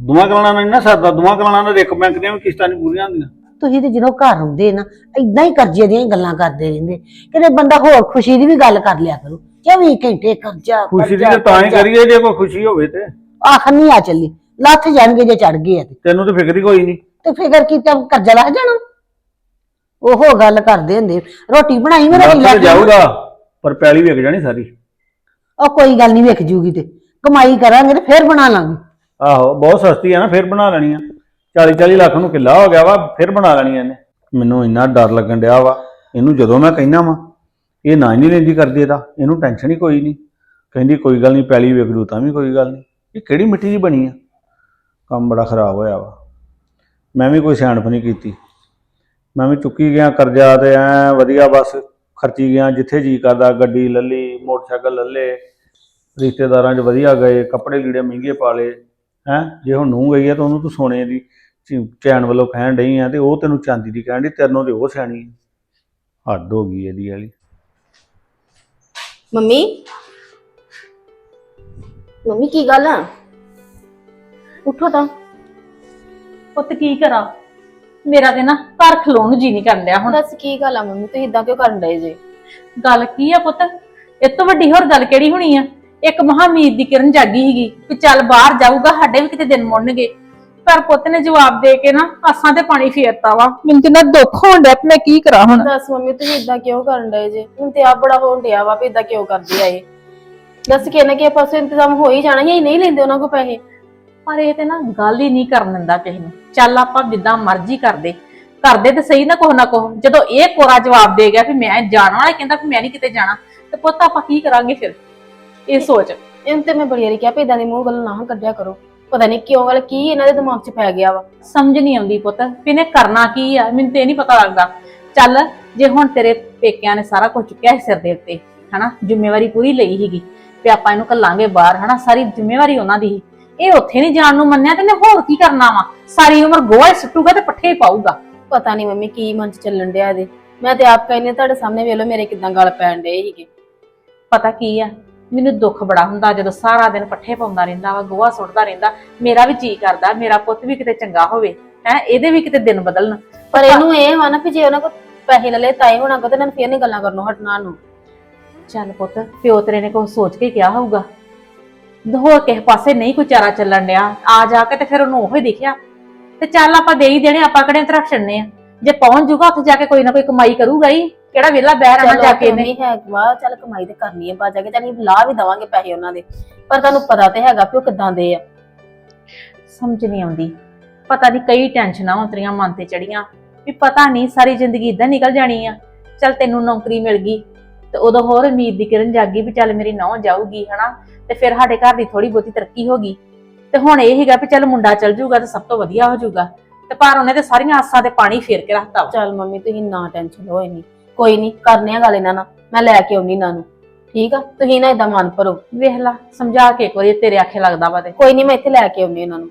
ਦੁਆ ਕਲਾਣਾ ਨਹੀਂ ਨਾ ਸਰਦਾ ਦੁਆ ਕਲਾਣਾ ਨਾਲ ਇੱਕ ਬੈਂਕ ਦੀਆਂ ਵੀ ਕਿਸ਼ਤਾਂ ਨਹੀਂ ਪੂਰੀਆਂ ਹੁੰਦੀਆਂ। ਤੁਸੀਂ ਤੇ ਜਦੋਂ ਘਰ ਆਉਂਦੇ ਨਾ ਇਦਾਂ ਹੀ ਕਰਜ਼ੇ ਦੀਆਂ ਹੀ ਗੱਲਾਂ ਕਰਦੇ ਰਹਿੰਦੇ। ਕਿਤੇ ਬੰਦਾ ਹੋਰ ਖੁਸ਼ੀ ਦੀ ਵੀ ਗੱਲ ਕਰ ਲਿਆ ਕਰੋ। 24 ਘੰਟੇ ਕਰਜ਼ਾ ਖੁਸ਼ੀ ਦੀ ਕਰਜ਼ਾ, ਤੇ ਤਾਂ ਹੀ ਕਰਜ਼ਾ। ਕਰੀਏ ਜੇ ਕੋਈ ਖੁਸ਼ੀ ਹੋਵੇ ਤੇ। ਆਖ ਨਹੀਂ ਆ ਚੱਲੀ। ਲੱਥ ਜਾਣਗੇ ਜੇ ਚੜ ਗਏ ਆ ਤੇ। ਤੈਨੂੰ ਤੇ ਫਿਕਰ ਹੀ ਕੋਈ ਨਹੀਂ। ਤੇ ਫਿਕਰ ਕੀਤਾ ਕਰਜ਼ਾ ਲੱਥ ਜਾਣਾ। ਉਹੋ ਗੱਲ ਕਰਦੇ ਹੁੰਦੇ। ਰੋਟੀ ਬਣਾਈ ਮੈਂ ਰੋਟੀ ਲੈ ਲੱਖ ਕੇ ਆਵਾਂ। ਜਾਊਗਾ ਪਰ ਪੈਲੀ ਵਿਕ ਜਾਣੀ ਸਾਰੀ। ਉਹ ਕੋਈ ਗੱਲ ਨਹੀਂ ਵੇਖ ਜੂਗੀ ਤੇ। ਕਮਾਈ ਕਰਾਂਗੇ ਤੇ ਫੇਰ ਬਣਾ ਲਾਂਗੇ। ਆਹੋ ਬਹੁਤ ਸਸਤੀ ਆ ਨਾ ਫਿਰ ਬਣਾ ਲੈਣੀ ਆ। 40 40 ਲੱਖ ਨੂੰ ਕਿੱਲਾ ਹੋ ਗਿਆ ਵਾ ਫਿਰ ਬਣਾ ਲੈਣੀ ਇਹਨੇ। ਮੈਨੂੰ ਇੰਨਾ ਡਰ ਲੱਗਣ ਡਿਆ ਵਾ। ਇਹਨੂੰ ਜਦੋਂ ਮੈਂ ਕਹਿਣਾ ਵਾ ਇਹ ਨਾ ਹੀ ਨਹੀਂ ਲੈਂਦੀ ਕਰਦੀ ਇਹਦਾ। ਇਹਨੂੰ ਟੈਨਸ਼ਨ ਹੀ ਕੋਈ ਨਹੀਂ। ਕਹਿੰਦੀ ਕੋਈ ਗੱਲ ਨਹੀਂ ਪੈਲੀ ਵਿਕ ਜੂ ਤਾਂ ਵੀ ਕੋਈ ਗੱਲ ਨਹੀਂ। ਇਹ ਕਿਹੜੀ ਮਿੱਟੀ ਦੀ ਬਣੀ ਆ? ਕੰਮ ਬੜਾ ਖਰਾਬ ਹੋਇਆ ਵਾ। ਮੈਂ ਵੀ ਕੋਈ ਸਿਆਣਪ ਨਹੀਂ ਕੀਤੀ। ਮੈਂ ਵੀ ਚੁੱਕੀ ਗਿਆ ਕਰਜ਼ਾ ਤੇ ਐ ਵਧੀਆ ਬਸ ਖਰਚੀ ਗਿਆ। ਜਿੱਥੇ ਜੀ ਕਰਦਾ ਗੱਡੀ ਲੱਲੀ ਮੋਟਰਸਾਈਕਲ ਲੱਲੇ ਰਿਸ਼ਤੇਦਾਰਾਂ 'ਚ ਵਧੀਆ ਗਏ, ਕੱਪੜੇ ਲੀੜੇ ਮਹਿੰਗੇ ਪਾ ਲਏ। ਹੈ? ਜੇ ਹੁਣ ਨੂੰ ਗਈ ਆ ਤਾਂ ਉਹਨੂੰ ਤੂੰ ਸੋਨੇ ਦੀ ਚੈਨ ਵੱਲੋਂ ਕਹਿਣ ਡਈ ਆ ਤੇ ਉਹ ਤੈਨੂੰ ਚਾਂਦੀ ਦੀ ਕਹਿਣ ਡਈ, ਤੇਰੇ ਤੇ ਉਹ ਸਿਆਣੀ ਆ। ਹੱਦ ਹੋ ਗਈ ਇਹਦੀ ਵਾਲੀ। ਮੰਮੀ? ਮੰਮੀ, ਕੀ ਗੱਲ ਆ? ਉੱਠੋ ਤਾਂ। ਪੁੱਤ ਕੀ ਕਰਾਂ? ਮੇਰਾ ਤੇ ਨਾ ਘਰ ਖਲੋਣ ਨੂੰ ਜੀ ਨਹੀਂ ਕਰਨ ਡਿਆ ਹੁਣ। ਦੱਸ ਕੀ ਗੱਲ ਆ ਮੰਮੀ? ਤੁਸੀਂ ਇਦਾਂ ਕਿਉਂ ਕਰਨ ਡਏ ਜੇ? ਗੱਲ ਕੀ ਆ ਪੁੱਤ? ਇਹ ਤੋਂ ਵੱਡੀ ਹੋਰ ਗੱਲ ਕਿਹੜੀ ਹੋਣੀ ਆ? ਇੱਕ ਮਹਾਮੀਰ ਦੀ ਕਿਰਨ ਜਾਗੀ ਸੀਗੀ ਕਿ ਚੱਲ ਬਾਹਰ ਜਾਊਗਾ ਸਾਡੇ ਵੀ ਕਿਤੇ ਦਿਨ ਮੁੜਨਗੇ। ਪਰ ਪੁੱਤ ਨੇ ਜਵਾਬ ਦੇ ਕੇ ਨਾ ਆਸਾਂ ਤੇ ਪਾਣੀ ਫੇਰਤਾ ਵਾ। ਮੈਨੂੰ ਤੇ ਨਾ ਦੁੱਖ ਹੋਣ ਡਿਆ ਵੀ ਮੈਂ ਕੀ ਕਰਾਂ ਹੁਣ? ਦੱਸ ਮੰਮੀ ਤੁਸੀਂ ਇਦਾਂ ਕਿਉਂ ਕਰਨ ਡਏ ਜੇ? ਹੁਣ ਤੇ ਆ ਬੜਾ ਹੋਣ ਡਿਆ ਵਾ ਵੀ ਇਦਾਂ ਕਿਉਂ ਕਰਦੇ ਆ ਇਹ। ਦੱਸ ਕਿ ਨਾ ਕਿ ਪਾਸੇ ਇੰਤਜ਼ਾਮ ਹੋ ਹੀ ਜਾਣਾ ਹੈ ਨਹੀਂ ਲੈਂਦੇ ਉਹਨਾਂ ਕੋ ਪੈਸੇ। ਪਰ ਇਹ ਤੇ ਨਾ ਗੱਲ ਹੀ ਨਹੀਂ ਕਰਨ ਦਿੰਦਾ ਕਿਸੇ ਨੂੰ। ਚੱਲ ਆਪਾਂ ਜਿੱਦਾਂ ਮਰਜ਼ੀ ਕਰਦੇ। ਕਰਦੇ ਤੇ ਸਹੀ ਨਾ ਕੋਹ ਨਾ ਕੋਹ ਜਦੋਂ ਇਹ ਕੋਰਾ ਜਵਾਬ ਦੇ ਗਿਆ ਵੀ ਮੈਂ ਜਾਣਾ ਇਹ ਕਹਿੰਦਾ ਵੀ ਮੈਂ ਨਹੀਂ ਕਿਤੇ ਜਾਣਾ ਤੇ ਪੁੱਤ ਆਪਾਂ ਕੀ ਕਰਾਂਗੇ ਫਿਰ? ਇਹ ਸੋਚ। ਇਹਨੂੰ ਤੇ ਮੈਂ ਬੜੀ ਵਾਰੀ ਕਿਹਾ ਵੀ ਇਦਾਂ ਦੀ ਮੂੰਹ ਗੱਲ ਨਾ ਕੱਢਿਆ ਕਰੋ। ਪਤਾ ਨਹੀਂ ਕਿਉਂ ਗੱਲ ਕੀ ਇਹਨਾਂ ਦੇ ਦਿਮਾਗ 'ਚ ਪੈ ਗਿਆ ਵਾ। ਸਮਝ ਨਹੀਂ ਆਉਂਦੀ ਪੁੱਤ ਵੀ ਇਹਨੇ ਕਰਨਾ ਕੀ ਆ? ਮੈਨੂੰ ਤੇ ਨਹੀਂ ਪਤਾ ਲੱਗਦਾ। ਚੱਲ ਜੇ ਹੁਣ ਤੇਰੇ ਪੇਕਿਆਂ ਨੇ ਸਾਰਾ ਕੁਝ ਚੁੱਕਿਆ ਸਿਰ ਦੇ ਉੱਤੇ ਹਨਾ? ਜ਼ਿੰਮੇਵਾਰੀ ਪੂਰੀ ਲਈ ਸੀਗੀ। ਵੀ ਆਪਾਂ ਇਹਨੂੰ ਕੱਲਾਂਗੇ ਬਾਹਰ ਹਨਾ? ਸਾਰੀ ਜ਼ਿੰਮੇਵਾਰੀ ਉਹਨਾਂ ਦੀ ਸੀ। ਇਹ ਉੱਥੇ ਨਹੀਂ ਜਾਣ ਨੂੰ ਮੰਨਿਆ ਤੇ ਇਹਨੇ ਹੋਰ ਕੀ ਕਰਨਾ ਵਾ? ਸਾਰੀ ਉਮਰ ਗੋਹਾ ਹੀ ਸੁੱਟੂਗਾ ਤੇ ਪੱਠੇ ਹੀ ਪਾਊਗਾ। ਪਤਾ ਨਹੀਂ ਮੰਮੀ ਕੀ ਮਨ 'ਚ ਚੱਲਣ ਡਿਆ ਇਹਦੇ। ਮੈਂ ਤੇ ਆਪ ਕਹਿੰਨੇ ਤੁਹਾਡੇ ਸਾਹਮਣੇ ਵੇਖ ਲਓ ਮੇਰੇ ਕਿਦਾਂ ਗਲ ਪੈਣ ਡਏ ਸੀਗੇ। ਪਤਾ ਕੀ ਆ? ਮੈਨੂੰ ਦੁੱਖ ਬੜਾ ਹੁੰਦਾ ਜਦੋਂ ਸਾਰਾ ਦਿਨ ਪੱਠੇ ਪਾਉਂਦਾ ਰਹਿੰਦਾ ਵਾ ਗੋਹਾ ਸੁੱਟਦਾ ਰਹਿੰਦਾ। ਮੇਰਾ ਵੀ ਜੀ ਕਰਦਾ ਮੇਰਾ ਪੁੱਤ ਵੀ ਕਿਤੇ ਚੰਗਾ ਹੋਵੇ ਹੈ ਇਹਦੇ ਵੀ ਕਿਤੇ ਦਿਨ ਬਦਲਣ। ਪਰ ਇਹਨੂੰ ਇਹ ਵਾ ਨਾ ਵੀ ਜੇ ਉਹਨਾਂ ਕੋ ਪੈਸੇ ਲੈ ਲਏ ਤਾਏ ਹੋਣਾ ਕੋ ਤੇ ਇਹਨਾਂ ਨੂੰ ਫੇਰ ਨਹੀਂ ਗੱਲਾਂ ਕਰਨੋਂ ਹਟਣਾ ਨੂੰ। ਚੱਲ ਪੁੱਤ ਪਿਓ ਤੇਰੇ ਨੇ ਕੁਛ ਸੋਚ ਕੇ ਕਿਹਾ ਹੋਊਗਾ। ਹੋਰ ਕਿਸੇ ਪਾਸੇ ਨਹੀਂ ਕੋਈ ਚਾਰਾ ਚੱਲਣ ਡਿਆ। ਆ ਜਾ ਕੇ ਤੇ ਫਿਰ ਉਹਨੂੰ ਉਹੀ ਦਿਖਿਆ। ਤੇ ਚੱਲ ਆਪਾਂ ਦੇ ਹੀ ਦੇਣੇ ਆਪਾਂ ਕਿਹੜੇ ਤਰ੍ਹਾਂ ਛੱਡਨੇ ਆ। ਜੇ ਪਹੁੰਚ ਜੂਗਾ ਉੱਥੇ ਜਾ ਕੇ ਕੋਈ ਨਾ ਕੋਈ ਕਮਾਈ ਕਰੂਗਾ ਹੀ। ਕਿਹੜਾ ਵਿਹਲਾ ਬਹਿ ਰਹਿਣਾ ਜਾ ਕੇ ਨਹੀਂ ਹੈ ਵਾ ਚੱਲ ਕਮਾਈ ਤੇ ਕਰਨੀ ਹੈ ਬਾਜਾ ਕੇ। ਚੱਲ ਲਾ ਵੀ ਦਵਾਂਗੇ ਪੈਸੇ ਉਹਨਾਂ ਦੇ। ਪਰ ਤੁਹਾਨੂੰ ਪਤਾ ਤੇ ਹੈਗਾ ਵੀ ਉਹ ਕਿਦਾਂ ਦੇ ਆ। ਸਮਝ ਨਹੀਂ ਆਉਂਦੀ। ਪਤਾ ਨਹੀਂ ਕਈ ਟੈਨਸ਼ਨਾਂ ਹੁੰਦੀਆਂ ਮਨ ਤੇ ਚੜੀਆਂ ਵੀ ਪਤਾ ਨਹੀਂ ਸਾਰੀ ਜ਼ਿੰਦਗੀ ਇਦਾਂ ਨਿਕਲ ਜਾਣੀ ਆ। ਚੱਲ ਤੈਨੂੰ ਨੌਕਰੀ ਮਿਲ ਗਈ। ਤੇ ਉਦੋਂ ਹੋਰ ਉਮੀਦ ਦੀ ਕਿਰਨ ਜਾਗੀ ਵੀ ਚੱਲ ਮੇਰੀ ਨੌ ਜਾਊਗੀ ਹਨਾ? ਤੇ ਫਿਰ ਸਾਡੇ ਘਰ ਦੀ ਥੋੜੀ ਬਹੁਤੀ ਤਰੱਕੀ ਹੋ ਗਈ। ਤੇ ਹੁਣ ਇਹ ਹੀਗਾ ਵੀ ਚੱਲ ਮੁੰਡਾ ਚੱਲ ਜਾਊਗਾ ਤੇ ਸਭ ਤੋਂ ਵਧੀਆ ਹੋ ਜਾਊਗਾ। ਤੇ ਪਰ ਉਹਨੇ ਤੇ ਸਾਰੀਆਂ ਆਸਾਂ ਤੇ ਪਾਣੀ ਫੇਰ ਕੇ ਰੱਖਤਾ ਵਾ। ਚੱਲ ਮੰਮੀ ਤੁਸੀਂ ਨਾ ਟੈਨਸ਼ਨ ਲਓ ਇੰਨੀ। ਕੋਈ ਨਹੀਂ ਕਰਨੇ ਆ ਗੱਲ ਇਹਨਾਂ ਨਾਲ। ਮੈਂ ਲੈ ਕੇ ਆਉਣੀ ਇਹਨਾਂ ਨੂੰ। ਠੀਕ ਆ? ਤੁਸੀਂ ਨਾ ਇਦਾਂ ਮਨ ਭਰੋ। ਵੇਖ ਲਾ ਸਮਝਾ ਕੇ ਇੱਕ ਵਾਰੀ ਤੇਰੇ ਆਖੇ ਲੱਗਦਾ ਵਾ ਤੇ। ਕੋਈ ਨਹੀਂ ਮੈਂ ਇੱਥੇ ਲੈ ਕੇ ਆਉਣੀ ਇਹਨਾਂ ਨੂੰ।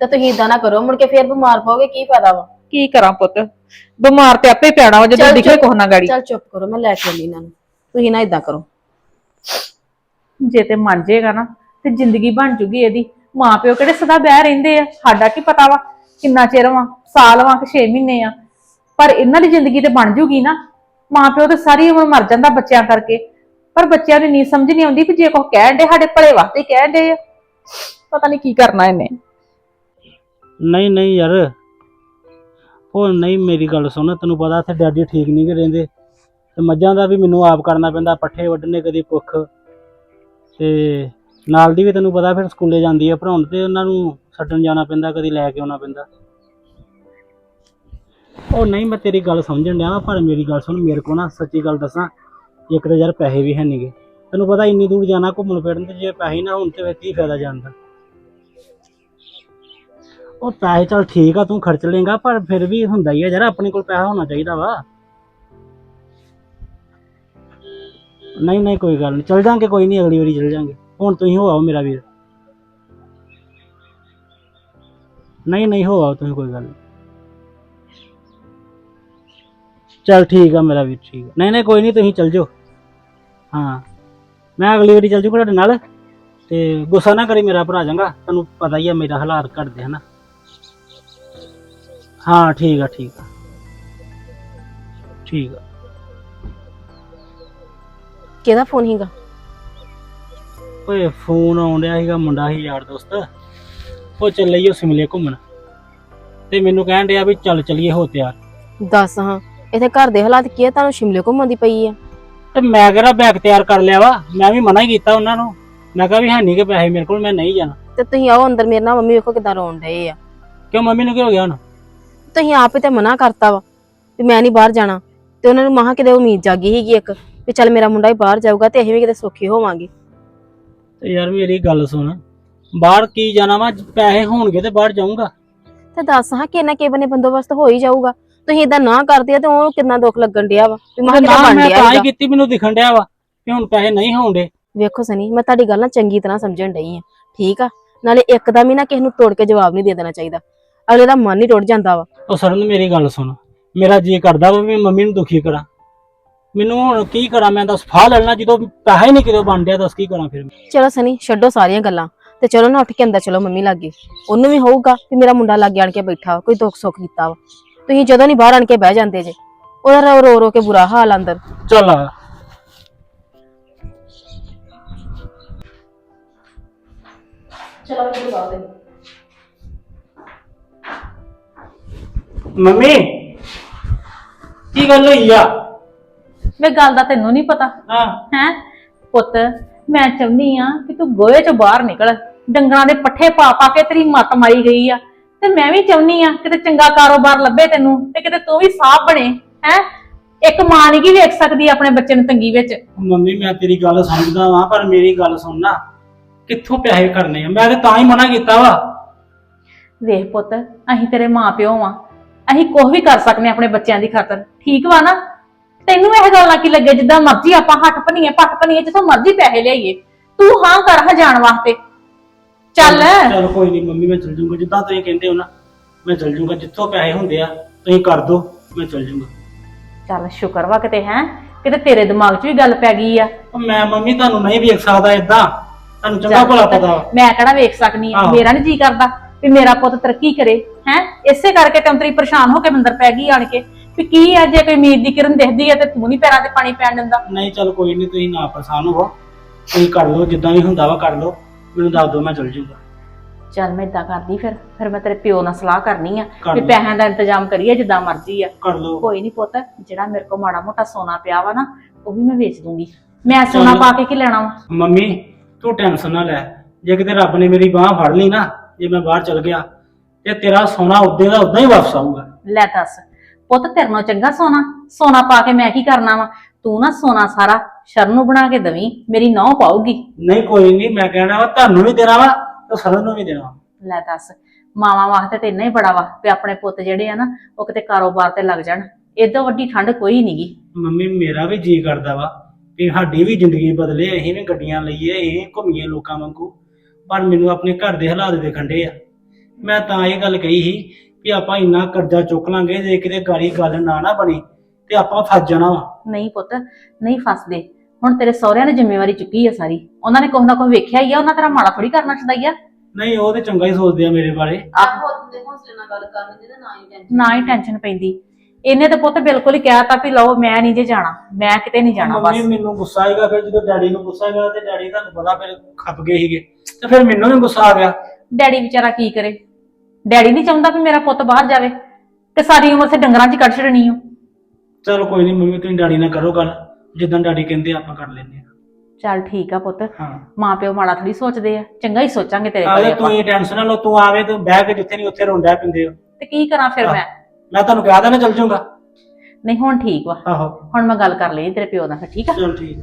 ਤੇ ਤੁਸੀਂ ਇਦਾਂ ਨਾ ਕਰੋ ਮੁੜ ਕੇ ਫੇਰ ਬਿਮਾਰ ਪਾਓਗੇ ਕੀ ਫਾਇਦਾ ਵਾ? ਕੀ ਕਰਾਂ ਪੁੱਤ? ਬਿਮਾਰ ਤੇ ਆਪੇ ਪੈਣਾ ਵਾ ਜਦੋਂ ਚੱਲ ਦਿਖੇ ਚੁੱਪ- ਕੋਹ ਨਾ ਗਾੜੀ। ਚੱਲ ਚੁੱਪ ਕਰੋ ਮੈਂ ਲੈ ਕੇ ਆਉਂਦੀ ਇਹਨਾਂ ਨੂੰ। ਤੁਸੀਂ ਨਾ ਇਦਾਂ ਕਰੋ। ਜੇ ਤੇ ਮੰਨ ਜਾਏਗਾ ਨਾ ਤੇ ਜ਼ਿੰਦਗੀ ਬਣ ਜੂਗੀ ਇਹਦੀ। ਮਾਂ ਪਿਓ ਕਿਹੜੇ ਸਦਾ ਬਹਿ ਰਹਿੰਦੇ ਆ? ਸਾਡਾ ਕੀ ਪਤਾ ਵਾ ਕਿੰਨਾ ਚਿਰ ਵਾ ਸਾਲ ਵਾ ਕਿ 6 ਮਹੀਨੇ ਆ। ਪਰ ਇਹਨਾਂ ਦੀ ਜ਼ਿੰਦਗੀ ਤੇ ਬਣ ਜੂਗੀ ਨਾ ਮਾਂ ਪਿਓ ਤੇ ਸਾਰੀ ਉਮਰ ਮਰ ਜਾਂਦਾ ਬੱਚਿਆਂ ਕਰਕੇ। ਪਰ ਬੱਚਿਆਂ ਨੂੰ ਨਹੀਂ ਸਮਝ ਨਹੀਂ ਆਉਂਦੀ ਵੀ ਜੇ ਕੋਈ ਕਹਿਣ ਦੇ ਸਾਡੇ ਭਲੇ ਵਾਸਤੇ ਕਹਿਣ ਦੇ ਆ। ਪਤਾ ਨਹੀਂ ਕੀ ਕਰਨਾ ਇਹਨੇ। ਨਹੀਂ ਨਹੀਂ ਯਾਰ। ਉਹ ਨਹੀਂ ਮੇਰੀ ਗੱਲ ਸੁਣ ਤੈਨੂੰ ਪਤਾ ਇੱਥੇ ਡੈਡੀ ਠੀਕ ਨਹੀਂ ਗੇ ਰਹਿੰਦੇ। ਤੇ ਮੱਝਾਂ ਦਾ ਵੀ ਮੈਨੂੰ ਆਪ ਕਰਨਾ ਪੈਂਦਾ ਪੱਠੇ ਵੱਢਣੇ ਕਦੀ ਕੁੱਖ। ਤੇ ਨਾਲ ਦੀ ਵੀ ਤੈਨੂੰ ਪਤਾ ਫਿਰ ਸਕੂਲੇ ਜਾਂਦੀ ਆ ਪੜਾਉਣ ਤੇ ਉਹਨਾਂ ਨੂੰ ਛੱਡਣ ਜਾਣਾ ਪੈਂਦਾ ਕਦੀ ਲੈ ਕੇ ਆਉਣਾ ਪੈਂਦਾ। ਉਹ ਨਹੀਂ ਮੈਂ ਤੇਰੀ ਗੱਲ ਸਮਝਣ ਡਿਆ ਵਾਂ, ਪਰ ਮੇਰੀ ਗੱਲ ਸੁਣ ਮੇਰੇ ਕੋਲ ਨਾ ਸੱਚੀ ਗੱਲ ਦੱਸਾਂ ਇੱਕ ਤਾਂ ਯਾਰ ਪੈਸੇ ਵੀ ਹੈ ਨਹੀਂਗੇ ਤੈਨੂੰ ਪਤਾ ਇੰਨੀ ਦੂਰ ਜਾਣਾ ਘੁੰਮਣ ਫਿਰਨ ਤੇ ਜੇ ਪੈਸੇ ਨਾ ਹੋਣ ਤੇ ਫਿਰ ਕੀ ਫਾਇਦਾ ਜਾਣ ਦਾ? ਉਹ ਪੈਸੇ ਚੱਲ ਠੀਕ ਆ ਤੂੰ ਖਰਚ ਲੇਗਾ ਪਰ ਫਿਰ ਵੀ ਹੁੰਦਾ ਹੀ ਆ ਯਾਰ ਆਪਣੇ ਕੋਲ ਪੈਸਾ ਹੋਣਾ ਚਾਹੀਦਾ ਵਾ। ਨਹੀਂ ਨਹੀਂ, ਕੋਈ ਗੱਲ ਨਹੀਂ। ਚੱਲ ਜਾਾਂਗੇ, ਕੋਈ ਨਹੀਂ, ਅਗਲੀ ਵਾਰੀ ਚੱਲ ਜਾਾਂਗੇ। ਹੁਣ ਤੁਸੀਂ ਹੋ ਆਓ ਮੇਰਾ ਵੀਰ। ਨਹੀਂ ਨਹੀਂ, ਹੋ ਆਓ ਤੁਸੀਂ, ਕੋਈ ਗੱਲ ਨਹੀਂ। ਚੱਲ ਠੀਕ ਆ ਮੇਰਾ ਵੀਰ, ਠੀਕ ਆ। ਨਹੀਂ ਨਹੀਂ, ਕੋਈ ਨਹੀਂ, ਤੁਸੀਂ ਚੱਲ ਜਾਓ। ਹਾਂ। ਮੈਂ ਅਗਲੀ ਵਾਰੀ ਚੱਲ ਜੂਗਾ ਤੁਹਾਡੇ ਨਾਲ। ਤੇ ਗੁੱਸਾ ਨਾ ਕਰੀ ਮੇਰਾ ਭਰਾ ਜਾਂਗਾ ਤੁਹਾਨੂੰ ਪਤਾ ਹੀ ਆ, ਮੇਰਾ ਹਾਲਾਤ ਘਟਦੇ ਹਨਾ ਹਾਂ, ਠੀਕ ਆ ਠੀਕ ਆ। ਠੀਕ ਆ। ਕਿਹਦਾ ਫੋਨ ਹੀਗਾ ਓਏ ਫੋਨ ਆਉਣ ਡਿਆ ਸੀਗਾ ਮੁੰਡਾ ਸੀ ਯਾਰ ਦੋਸਤ। ਉਹ ਚੱਲੇ ਈ ਉਹ ਸਿਮਲੇ ਘੁੰਮਣ। ਤੇ ਮੈਨੂੰ ਕਹਿਣ ਡਿਆ ਵੀ ਚੱਲ ਚਲੀਏ ਹੋ ਤਿਆਰ। ਦੱਸ ਹਾਂ। ਇੱਥੇ ਘਰ ਦੇ ਹਾਲਾਤ ਕੀ ਆ? ਤੁਹਾਨੂੰ ਸ਼ਿਮਲੇ ਘੁੰਮਣ ਦੀ ਪਈ ਆ। ਤੇ ਮੈਂ ਕਿਹੜਾ ਬੈਗ ਤਿਆਰ ਕਰ ਲਿਆ ਵਾ? ਮੈਂ ਵੀ ਮਨਾ ਹੀ ਕੀਤਾ ਉਹਨਾਂ ਨੂੰ। ਮੈਂ ਕਿਹਾ ਵੀ ਹੈ ਨਹੀਂ ਕਿ ਪੈਸੇ ਮੇਰੇ ਕੋਲ ਮੈਂ ਨਹੀਂ ਜਾਣਾ। ਤੇ ਤੁਸੀਂ ਆਓ ਅੰਦਰ ਮੇਰੇ ਨਾਲ ਮੰਮੀ ਵੇਖੋ ਕਿਦਾਂ ਰੋਣ ਡਏ ਆ। ਕਿਉਂ ਮੰਮੀ ਨੂੰ ਕੀ ਹੋ ਗਿਆ ਹੁਣ? ਤੁਸੀਂ ਆਪ ਹੀ ਤੇ ਮਨਾ ਕਰਤਾ ਵਾ ਵੀ ਮੈਂ ਨਹੀਂ ਬਾਹਰ ਜਾਣਾ। ਤੇ ਉਹਨਾਂ ਨੂੰ ਮਹਾ ਕਿਤੇ ਉਮੀਦ ਜਾਗੀ ਸੀਗੀ ਇੱਕ। ਵੀ ਚੱਲ ਮੇਰਾ ਮੁੰਡਾ ਹੀ ਬਾਹਰ ਜਾਊਗਾ ਤੇ ਅਸੀਂ ਵੀ ਕਿਤੇ ਸੌਖੇ ਹੋਵਾਂਗੇ। ਤੇ ਯਾਰ ਮੇਰੀ ਗੱਲ ਸੁਣ। ਬਾਹਰ ਕੀ ਜਾਣਾ ਵਾ? ਪੈਸੇ ਹੋਣਗੇ ਤੇ ਬਾਹਰ ਜਾਊਂਗਾ। ਤੇ ਦੱਸ ਹਾਂ ਕਿ ਨਾ ਕਿ ਬਨੇ ਬੰਦੋਬਸਤ ਹੋ ਹੀ ਜਾਊਗਾ। ਤੁਸੀਂ ਇਦਾਂ ਨਾ ਕਰਦੇ ਆ ਤੇ ਉਹ ਕਿੰਨਾ ਦੁੱਖ ਲੱਗਣ ਡਿਆ ਵਾ ਵੀ ਨਾ ਬਣ ਮੈਂ ਡਿਆ ਤਾਂ ਹੀ। ਕੀਤੀ ਮੈਨੂੰ ਦਿਖਣ ਡਿਆ ਵਾ ਕਿ ਹੁਣ ਪੈਸੇ ਨਹੀਂ ਹੋਣਦੇ। ਵੇਖੋ ਸਨੀ ਮੈਂ ਤੁਹਾਡੀ ਗੱਲ ਨਾ ਚੰਗੀ ਤਰ੍ਹਾਂ ਸਮਝਣ ਡਈ ਆ। ਠੀਕ ਆ? ਨਾਲੇ ਇੱਕਦਮ ਹੀ ਨਾ ਕਿਸੇ ਨੂੰ ਤੋੜ ਕੇ ਜਵਾਬ ਨਹੀਂ ਦੇ ਦੇਣਾ ਚਾਹੀਦਾ। ਅਗਲੇ ਦਾ ਮਨ ਹੀ ਟੁੱਟ ਜਾਂਦਾ ਵਾ। ਉਹ ਸਰਨ ਮੇਰੀ ਗੱਲ ਸੁਣ। ਮੇਰਾ ਜੀ ਕਰਦਾ ਵਾ ਵੀ ਮੰਮੀ ਨੂੰ ਦੁਖੀ ਕਰਾਂ। ਮੈਨੂੰ ਹੁਣ ਕੀ ਕਰਾਂ ਮੈਂ ਦੱਸ ਫਾਹ ਲੈਣਾ ਜਦੋਂ ਪੈਸਾ ਹੀ ਨਹੀਂ ਕਿਤੇ ਬਣ ਡਿਆ ਦੱਸ ਕੀ ਕਰਾਂ ਫਿਰ ਚਲੋ ਸਨੀ ਛੱਡੋ ਸਾਰੀਆਂ ਗੱਲਾਂ ਤੇ ਚਲੋ ਨਾ ਉੱਠ ਕੇ ਅੰਦਰ ਚਲੋ ਮੰਮੀ ਲਾਗੇ। ਉਹਨੂੰ ਵੀ ਹੋਊਗਾ ਵੀ ਮੇਰਾ ਮੁੰਡਾ ਲਾਗੇ ਆਣ ਕੇ ਬੈਠਾ ਵਾ, ਕੋਈ ਦੁੱਖ ਸੁੱਖ ਕੀਤਾ ਵਾ। ਤੁਸੀਂ ਜਦੋਂ ਨਹੀਂ ਬਾਹਰ ਆਣ ਕੇ ਬਹਿ ਜਾਂਦੇ ਜੇ ਉਹਦਾ ਰੋ ਰੋ ਰੋ ਕੇ ਬੁਰਾ ਹਾਲ ਅੰਦਰ। ਚੱਲ ਆ। ਚਲੋ ਮੈਨੂੰ ਬਾਹਰ ਦੇ ਮੰਮੀ ਕੀ ਗੱਲ ਹੋਈ ਆ? ਵੇ ਗੱਲ ਦਾ ਤੈਨੂੰ ਨਹੀਂ ਪਤਾ। ਹਾਂ। ਹੈ? ਪੁੱਤ ਮੈਂ ਚਾਹੁੰਦੀ ਆ ਕਿ ਤੂੰ ਗੋਹੇ ਚੋਂ ਬਾਹਰ ਨਿਕਲ। ਡੰਗਰਾਂ ਦੇ ਪੱਠੇ ਪਾ ਪਾ ਕੇ ਤੇਰੀ ਮੱਤ ਮਾਰੀ ਗਈ ਆ। ਤੇ ਮੈਂ ਵੀ ਚਾਹੁੰਦੀ ਆ ਕਿਤੇ ਚੰਗਾ ਕਾਰੋਬਾਰ ਲੱਭੇ ਤੈਨੂੰ ਤੇ ਕਿਤੇ ਤੂੰ ਵੀ ਸਾਫ਼ ਬਣੇ। ਹੈ? ਇੱਕ ਮਾਂ ਨਹੀਂ ਕੀ ਵੇਖ ਸਕਦੀ ਆਪਣੇ ਬੱਚੇ ਨੂੰ ਤੰਗੀ ਵਿੱਚ। ਮੰਮੀ ਮੈਂ ਤੇਰੀ ਗੱਲ ਸਮਝਦਾ ਵਾਂ ਪਰ ਮੇਰੀ ਗੱਲ ਸੁਣ ਨਾ। ਕਿੱਥੋਂ ਪੈਸੇ ਕਰਨੇ ਆ? ਮੈਂ ਤੇ ਤਾਂ ਹੀ ਮਨਾ ਕੀਤਾ ਵਾ। ਵੇਖ ਪੁੱਤ ਅਸੀਂ ਤੇਰੇ ਮਾਂ ਪਿਓ ਵਾਂ। ਅਸੀਂ ਕੁਝ ਵੀ ਕਰ ਸਕਨੇ ਆਪਣੇ ਬੱਚਿਆਂ ਦੀ ਖਾਤਰ। ਠੀਕ ਵਾ ਨਾ? ਤੈਨੂੰ ਇਹ ਗੱਲ ਨਾ ਕੀ ਲੱਗੇ? ਜਿੱਦਾਂ ਮਰਜ਼ੀ ਆਪਾਂ ਹੱਥ ਭਨੀਏ ਪੱਟ ਭਨੀਏ ਜਿੱਥੋਂ ਮਰਜ਼ੀ ਪੈਸੇ ਲਿਆਈਏ। ਤੂੰ ਹਾਂ ਕਰ ਹਾਂ ਜਾਣ ਵਾਸਤੇ। ਚੱਲ। ਚਲ ਕੋਈ ਨਹੀਂ ਮੰਮੀ ਮੈਂ ਚਲ ਜੂੰਗਾ ਜਿੱਦਾਂ ਤੁਸੀਂ ਕਹਿੰਦੇ ਹੋ ਨਾ ਮੈਂ ਚਲ ਜੂੰਗਾ ਜਿੱਥੋਂ ਪੈਸੇ ਹੁੰਦੇ ਆ ਤੁਸੀਂ ਕਰ ਦਿਓ ਮੈਂ ਚਲ ਜੂੰਗਾ ਚੱਲ ਸ਼ੁਕਰ ਵਾ ਕਿਤੇ ਹੈ? ਕਿਤੇ ਤੇਰੇ ਦਿਮਾਗ 'ਚ ਵੀ ਗੱਲ ਪੈ ਗਈ ਆ। ਉਹ ਮੈਂ ਮੰਮੀ ਤੁਹਾਨੂੰ ਨਹੀਂ ਵੇਖ ਸਕਦਾ ਇਦਾਂ ਤੁਹਾਨੂੰ ਚੰਗਾ ਭਲਾ ਪਤਾ ਵਾ। ਮੈਂ ਕਿਹੜਾ ਵੇਖ ਸਕਨੀ ਆ? ਆਹੋ। ਮੇਰਾ ਨਹੀਂ ਜੀ ਕਰਦਾ ਵੀ ਮੇਰਾ ਪੁੱਤ ਤਰੱਕੀ ਕਰੇ ਹੈ? ਇਸੇ ਕਰਕੇ ਤੇ ਅੰਤਰੀ ਪਰੇਸ਼ਾਨ ਹੋ ਕੇ ਮੰਦਰ ਪੈ ਗਈ ਆਣ ਕੇ। ਵੀ ਕੀ ਆ ਜੇ ਕੋਈ ਉਮੀਦ ਦੀ ਕਿਰਨ ਦਿਖਦੀ ਆ ਤੇ ਤੂੰ ਨਹੀਂ ਪੈਰਾਂ ਤੇ ਪਾਣੀ ਪੈਣ ਦਿੰਦਾ? ਨਹੀਂ ਚਲ ਕੋਈ ਨਹੀਂ ਤੁਸੀਂ ਨਾ ਪਰੇਸ਼ਾਨ ਹੋਵੋ। ਤੁਸੀਂ ਕਰ ਲਓ ਜਿੱਦਾਂ ਵੀ ਹੁੰਦਾ ਵਾ ਕਰ ਲਓ। ਮੈਨੂੰ ਦੱਸ ਦਿਓ ਮੈਂ ਚਲ ਜੂੰਗਾ ਚੱਲ ਮੈਂ ਇਦਾਂ ਕਰਦੀ ਫਿਰ। ਫਿਰ ਮੈਂ ਤੇਰੇ ਪਿਓ ਨਾਲ ਸਲਾਹ ਕਰਨੀ ਆ ਕਰ ਵੀ ਲਓ। ਪੈਸਿਆਂ ਦਾ ਇੰਤਜ਼ਾਮ ਕਰੀਏ ਜਿੱਦਾਂ ਮਰਜ਼ੀ ਆ। ਕਰ ਲਓ। ਕੋਈ ਨਹੀਂ ਪੁੱਤ ਜਿਹੜਾ ਮੇਰੇ ਕੋਲ ਮਾੜਾ ਮੋਟਾ ਸੋਨਾ ਪਿਆ ਵਾ ਨਾ ਉਹ ਵੀ ਮੈਂ ਵੇਚ ਦੂੰਗੀ। ਮੈਂ ਸੋਨਾ ਚੱਲ। ਪਾ ਕੇ ਕੀ ਲੈਣਾ ਵਾ? ਮੰਮੀ ਤੂੰ ਟੈਨਸ਼ਨ ਨਾ ਲੈ। ਜੇ ਕਿਤੇ ਰੱਬ ਨੇ ਮੇਰੀ ਬਾਹ ਫੜ ਲਈ ਨਾ ਜੇ ਮੈਂ ਬਾਹਰ ਚਲ ਗਿਆ ਤੇ ਤੇਰਾ ਸੋਨਾ ਉਦੇ ਦਾ ਉਦਾਂ ਹੀ ਵਾਪਸ ਆਊਗਾ। ਲੈ ਦੱਸ ਪੁੱਤ ਤੇਰੇ ਨਾਲੋਂ ਚੰਗਾ ਸੋਨਾ ਸੋਨਾ ਪਾ ਕੇ ਮੈਂ ਕੀ ਕਰਨਾ ਵਾ? ਤੂੰ ਨਾ ਸੋਨਾ ਸਾਰਾ ਸ਼ਰਨ ਨੂੰ ਬਣਾ ਕੇ ਦਵੀਂ ਮੇਰੀ ਨੌ ਪਾਉਗੀ ਨਹੀਂ ਕੋਈ ਨਹੀਂ ਮੈਂ ਕਹਿਣਾ ਵਾ ਤੁਹਾਨੂੰ ਵੀ ਦੇਣਾ ਵਾ ਤੇ ਸਰਨ ਨੂੰ ਵੀ ਦੇਣਾ ਵਾ। ਲੈ ਦੱਸ ਮਾਵਾਂ ਵਾਸਤੇ ਤੇ ਇੰਨਾ ਹੀ ਬੜਾ ਵਾ ਤੇ ਆਪਣੇ ਪੁੱਤ ਜਿਹੜੇ ਆ ਨਾ ਉਹ ਕਿਤੇ ਕਾਰੋਬਾਰ ਤੇ ਲੱਗ ਜਾਣ। ਏਦੋਂ ਵੱਡੀ ਠੰਡ ਕੋਈ ਨਹੀਂਗੀ ਮੰਮੀ ਮੇਰਾ ਵੀ ਜੀ ਕਰਦਾ ਵਾ ਕਿ ਸਾਡੀ ਵੀ ਜ਼ਿੰਦਗੀ ਬਦਲੇ ਅਸੀਂ ਵੀ ਗੱਡੀਆਂ ਲਈਏ ਅਸੀਂ ਘੁੰਮੀਏ ਲੋਕਾਂ ਵਾਂਗੂ। ਪਰ ਮੈਨੂੰ ਆਪਣੇ ਘਰ ਦੇ ਹਾਲਾਤ ਦੇਖਣ ਦੇ ਆ। ਮੈਂ ਤਾਂ ਇਹ ਗੱਲ ਕਹੀ ਸੀ ਕਿ ਆਪਾਂ ਇੰਨਾ ਕਰਜ਼ਾ ਚੁੱਕ ਲਾਂਗੇ ਜੇ ਕਿਤੇ ਗਾੜੀ ਗੱਲ ਨਾ ਨਾ ਬਣੀ ਤੇ ਆਪਾਂ ਫਸ ਜਾਣਾ ਵਾ। ਨਹੀਂ ਪੁੱਤ ਨਹੀਂ ਫਸਦੇ। ਹੁਣ ਤੇਰੇ ਸਹੁਰਿਆਂ ਨੇ ਜ਼ਿੰਮੇਵਾਰੀ ਚੁੱਕੀ ਆ ਸਾਰੀ। ਉਹਨਾਂ ਨੇ ਕੁਛ ਨਾ ਕੁਛ ਵੇਖਿਆ ਹੀ ਆ ਉਹਨਾਂ ਤੇਰਾ ਮਾੜਾ ਥੋੜੀ ਕਰਨਾ ਚਾਹੀਦਾ ਹੀ ਆ। ਨਹੀਂ ਉਹ ਤੇ ਚੰਗਾ ਹੀ ਸੋਚਦੇ ਆ ਮੇਰੇ ਬਾਰੇ। ਨਾ ਹੀ ਟੈਨਸ਼ਨ ਪੈਂਦੀ। ਇਹਨੇ ਤਾਂ ਪੁੱਤ ਬਿਲਕੁਲ ਹੀ ਕਹਿਤਾ ਵੀ ਲਓ ਮੈਂ ਨਹੀਂ ਜੇ ਜਾਣਾ ਮੈਂ ਕਿਤੇ ਨਹੀਂ ਜਾਣਾ ਮੰਮੀ ਬਸ। ਮੈਨੂੰ ਗੁੱਸਾ ਆਏਗਾ ਫਿਰ ਜਦੋਂ ਡੈਡੀ ਨੂੰ ਗੁੱਸਾ ਆਏਗਾ ਤੇ ਡੈਡੀ ਤੁਹਾਨੂੰ ਪਤਾ ਫਿਰ ਖੱਪ ਗਏ ਸੀਗੇ। ਤੇ ਫਿਰ ਮੈਨੂੰ ਵੀ ਗੁੱਸਾ ਆ ਗਿਆ। ਡੈਡੀ ਵਿਚਾਰਾ ਕੀ ਕਰੇ? ਡੈਡੀ ਨਹੀਂ ਚਾਹੁੰਦਾ ਵੀ ਮੇਰਾ ਪੁੱਤ ਬਾਹਰ ਜਾਵੇ ਤੇ ਸਾਰੀ ਉਮਰ ਸੇ ਡੰਗਰਾਂ 'ਚ ਹੀ ਕੱਢ ਛੜਣੀ ਓ ਚਲ ਕੋਈ ਨਹੀਂ ਮੰਮੀ ਤੁਸੀਂ ਡੈਡੀ ਨਾਲ ਕਰੋ ਗੱਲ ਜਿੱਦਾਂ ਡੈਡੀ ਕਹਿੰਦੇ ਆ, ਆਪਾਂ ਕਰ ਲੈਂਦੇ ਆ। ਚੱਲ ਠੀਕ ਆ ਪੁੱਤ। ਹਾਂ। ਮਾਂ ਪਿਓ ਮਾੜਾ ਥੋੜੀ ਸੋਚਦੇ ਆ ਚੰਗਾ ਹੀ ਸੋਚਾਂਗੇ ਤੇਰੇ ਆਲੇ ਬਾਰੇ ਤੂੰ ਆਪਾਂ। ਇਹ ਟੈਨਸ਼ਨ ਨਾ ਲਓ ਤੂੰ ਆਵੇਂ ਤੂੰ ਬਹਿ ਕੇ ਜਿੱਥੇ ਨਹੀਂ ਉੱਥੇ ਰੋਂਦਾ ਪਿੰਦੇ ਹੋ। ਤੇ ਕੀ ਕਰਾਂ ਫਿਰ ਮੈਂ? ਮੈਂ ਤੁਹਾਨੂੰ ਕਿਹਾ ਤਾਂ ਨਾ ਚੱਲ ਜਾਊਂਗਾ। ਨਹੀਂ ਹੁਣ ਠੀਕ ਵਾ। ਆਹੋ। ਹੁਣ ਮੈਂ ਗੱਲ ਕਰ ਲਈ ਤੇਰੇ ਪਿਓ ਨਾਲ ਫਿਰ ਠੀਕ ਆ? ਚਲ ਠੀਕ।